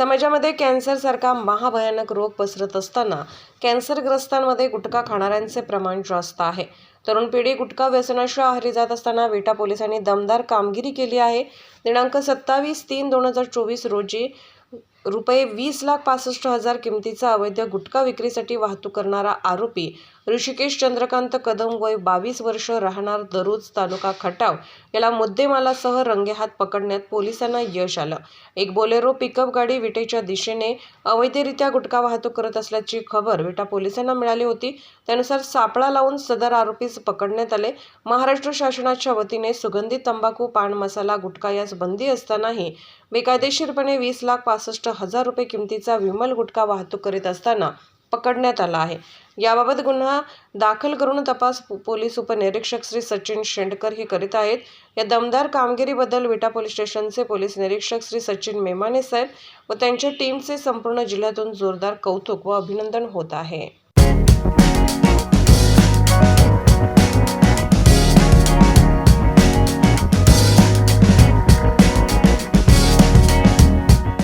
समाजामध्ये कॅन्सरसारखा महाभयानक रोग पसरत असताना कॅन्सरग्रस्तांमध्ये गुटखा खाणाऱ्यांचे प्रमाण जास्त आहे. तरुण पिढी गुटखा व्यसनाशिवाय आहारी जात असताना विटा पोलिसांनी दमदार कामगिरी केली आहे. दिनांक सत्तावीस तीन दोन हजार चोवीस रोजी रुपये वीस लाख पासष्ट हजार किमतीचा अवैध गुटखा विक्रीसाठी वाहतूक करणारा आरोपी ऋषिकेश चंद्रकांत कदम वय बावीस वर्ष राहणार दरुज तालुका खटाव. याला मुद्देमालासह रंगेहात पकडण्यात पोलिसांना यश आलं. एक बोलेरो पिकअप गाडी विटेच्या दिशेने अवैधरित्या गुटखा वाहतूक करत असल्याची खबर विटा पोलिसांना मिळाली होती. त्यानुसार सापळा लावून सदर आरोपीस पकडण्यात आले. महाराष्ट्र शासनाच्या वतीने सुगंधित तंबाखू पान मसाला गुटखा यास बंदी असतानाही बेकायदेशीरपणे वीस लाख पासष्ट हजार रुपये किमतीचा विमल गुटखा वाहतूक करीत असताना पकडण्यात आला आहे. याबाबत गुन्हा दाखल करून तपास पो- पोलीस उपनिरीक्षक श्री सचिन शेंडकर हे करीत आहेत. या दमदार कामगिरीबद्दल विटा पोलीस स्टेशनचे पोलीस निरीक्षक श्री सचिन मेमाने साहेब व त्यांच्या टीमचे संपूर्ण जिल्ह्यातून जोरदार कौतुक व अभिनंदन होत आहे.